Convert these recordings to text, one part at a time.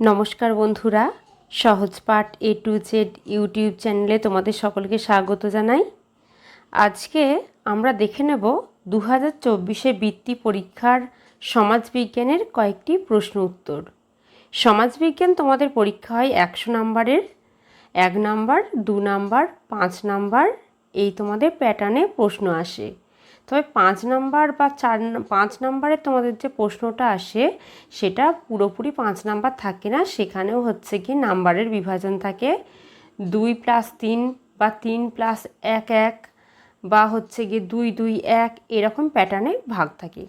নমস্কার বন্ধুরা, সহজ পাঠ এ টু জেড ইউটিউব চ্যানেলে তোমাদের সকলকে স্বাগত জানাই। আজকে আমরা দেখে নেব দু হাজার চব্বিশে বৃত্তি পরীক্ষার সমাজবিজ্ঞানের কয়েকটি প্রশ্ন উত্তর। সমাজবিজ্ঞান তোমাদের পরীক্ষা হয় একশো নাম্বারের, এক নাম্বার, দু নাম্বার, পাঁচ নাম্বার, এই তোমাদের প্যাটার্নে প্রশ্ন আসে। তবে পাঁচ নাম্বার বা চার পাঁচ নাম্বারে তোমাদের যে প্রশ্নটা আসে, সেটা পুরোপুরি পাঁচ নাম্বার থাকে না। সেখানেও হচ্ছে কি নাম্বারের বিভাজন থাকে। দুই প্লাস তিন বা তিন প্লাস এক এক বা হচ্ছে গিয়ে দুই দুই এক এরকম প্যাটার্নে ভাগ থাকে।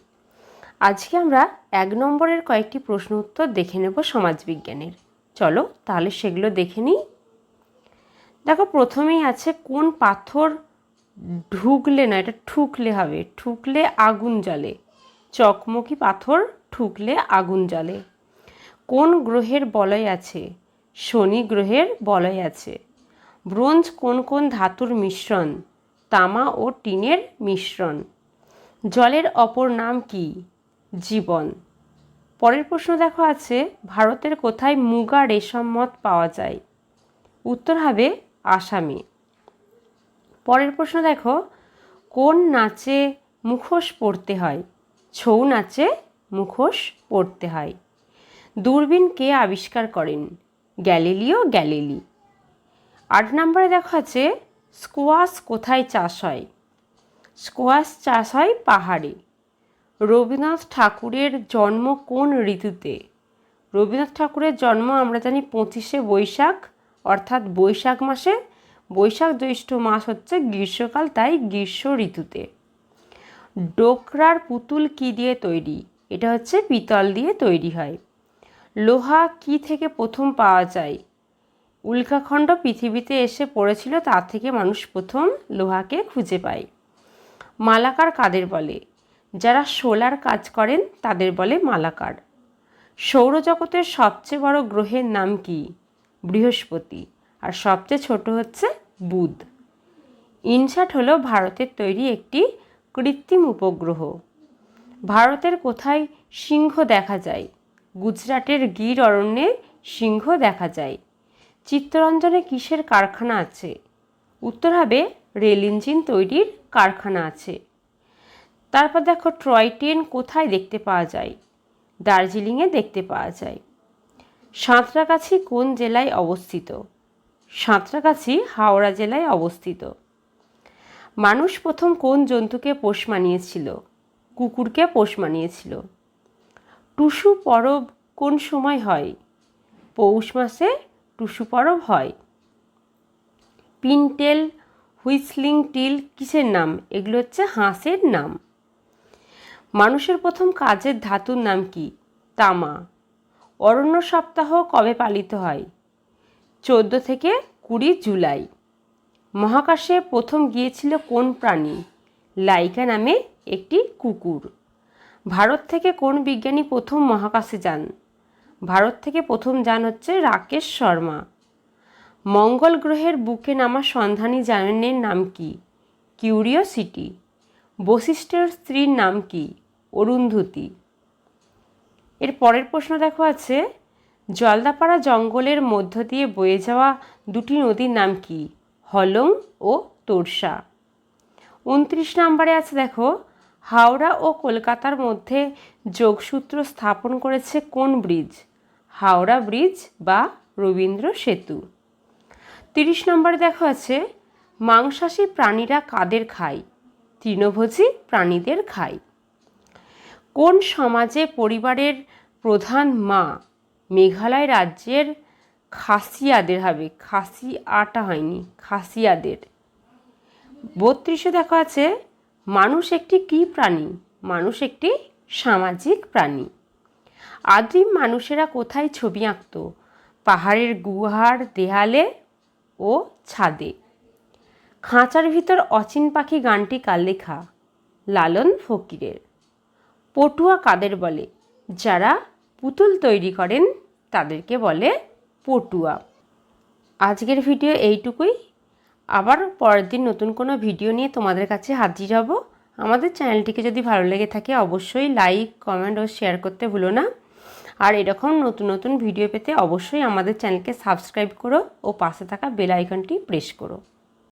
আজকে আমরা এক নম্বরের কয়েকটি প্রশ্ন উত্তর দেখে নেব সমাজবিজ্ঞানের। চলো তাহলে সেগুলো দেখে নিই। দেখো প্রথমেই আছে, কোন পাথর ঢুকলে না, এটা ঠুকলে হবে, ঠুকলে আগুন জ্বলে। চকমকি পাথর ঠুকলে আগুন জ্বলে। কোন গ্রহের বলয় আছে? শনি গ্রহের বলয় আছে। ব্রোঞ্জ কোন কোন ধাতুর মিশ্রণ? তামা ও টিনের মিশ্রণ। জলের অপর নাম কি? জীবন। পরের প্রশ্ন দেখো আছে, ভারতের কোথায় মুগা রেশম মত পাওয়া যায়? উত্তর হবে আসামে। পরের প্রশ্ন দেখো, কোন নাচে মুখোশ পড়তে হয়? ছৌ নাচে মুখোশ পড়তে হয়। দূরবীন কে আবিষ্কার করেন? Galileo Galilei. আট নম্বরে দেখা আছে, স্কোয়াশ কোথায় চাষ হয়? স্কোয়াশ চাষ হয় পাহাড়ে। রবীন্দ্রনাথ ঠাকুরের জন্ম কোন ঋতুতে? রবীন্দ্রনাথ ঠাকুরের জন্ম আমরা জানি পঁচিশে বৈশাখ, অর্থাৎ বৈশাখ মাসে বৈশাখ জ্যৈষ্ঠ মাস হচ্ছে গ্রীষ্মকাল, তাই গ্রীষ্ম ঋতুতে। ডোকরার পুতুল কি দিয়ে তৈরি? এটা হচ্ছে পিতল দিয়ে তৈরি হয়। লোহা কি থেকে প্রথম পাওয়া যায়? উল্কাখণ্ড পৃথিবীতে এসে পড়েছিল তার থেকে মানুষ প্রথম লোহাকে খুঁজে পায়। মালাকার কাদের বলে? যারা সোলার কাজ করেন, তাদের বলে মালাকার। সৌরজগতের সবচেয়ে বড় গ্রহের নাম কি? বৃহস্পতি। আর সবচেয়ে ছোট হচ্ছে বুধ। ইনসাট হলো ভারতের তৈরি একটি কৃত্রিম উপগ্রহ। ভারতের কোথায় সিংহ দেখা যায়? গুজরাটের গির অরণ্যে সিংহ দেখা যায়। চিত্তরঞ্জনে কিসের কারখানা আছে? উত্তর হবে, রেল ইঞ্জিন তৈরির কারখানা আছে। তারপর দেখো, ট্রয় ট্রেন কোথায় দেখতে পাওয়া যায়? দার্জিলিংয়ে দেখতে পাওয়া যায়। সাঁতরাগাছি কোন জেলায় অবস্থিত? সাঁতরাগাছি হাওড়া জেলায় অবস্থিত। মানুষ প্রথম কোন জন্তুকে পোষ মানিয়েছিল? কুকুরকে পোষ মানিয়েছিল। টুসু পরব কোন সময় হয়? পৌষ মাসে টুসু পরব হয়। পিনটেল, হুইসলিং, টিল কিসের নাম? এগুলো হচ্ছে হাঁসের নাম। মানুষের প্রথম কাজের ধাতুর নাম কি? তামা। অরণ্য সপ্তাহ কবে পালিত হয়? চোদ্দ থেকে কুড়ি জুলাই। মহাকাশে প্রথম গিয়েছিল কোন প্রাণী? লাইকা নামে একটি কুকুর। ভারত থেকে কোন বিজ্ঞানী প্রথম মহাকাশে যান? ভারত থেকে প্রথম যান হচ্ছে রাকেশ শর্মা। মঙ্গল গ্রহের বুকে নামা সন্ধানী যানের নাম কি? কিউরিওসিটি। বশিষ্ঠের স্ত্রীর নাম কি? অরুন্ধতী। এর পরের প্রশ্ন দেখো আছে জলদাপাড়া জঙ্গলের মধ্য দিয়ে বয়ে যাওয়া দুটি নদীর নাম কি? হলং ও তোরসা উনত্রিশ নম্বরে আছে দেখো, হাওড়া ও কলকাতার মধ্যে যোগসূত্র স্থাপন করেছে কোন ব্রিজ? হাওড়া ব্রিজ বা রবীন্দ্র সেতু। তিরিশ নম্বরে দেখা আছে, মাংসাশী প্রাণীরা কাদের খায়? তৃণভোজী প্রাণীদের খায়। কোন সমাজে পরিবারের প্রধান মা? মেঘালয় রাজ্যের খাসিয়াদের হবে। খাসি আটা হয়নি, খাসিয়াদের। বত্রিশে দেখা আছে, মানুষ একটি কী প্রাণী? মানুষ একটি সামাজিক প্রাণী। আদিম মানুষেরা কোথায় ছবি আঁকত? পাহাড়ের গুহার দেয়ালে ও ছাদে। খাঁচার ভিতর অচিন পাখি গানটি কার লেখা? লালন ফকিরের। পটুয়া কাদের বলে? যারা পুতুল তৈরি করেন তাদেরকে বলে পটুয়া। আজকের ভিডিও এইটুকুই। আবার পরের দিন নতুন কোনো ভিডিও নিয়ে তোমাদের কাছে হাজির হব। আমাদের চ্যানেলটিকে যদি ভালো লেগে থাকে অবশ্যই লাইক, কমেন্ট ও শেয়ার করতে ভুলো না। আর এরকম নতুন নতুন ভিডিও পেতে অবশ্যই আমাদের চ্যানেলকে সাবস্ক্রাইব করো ও পাশে থাকা বেল আইকনটি প্রেস করো।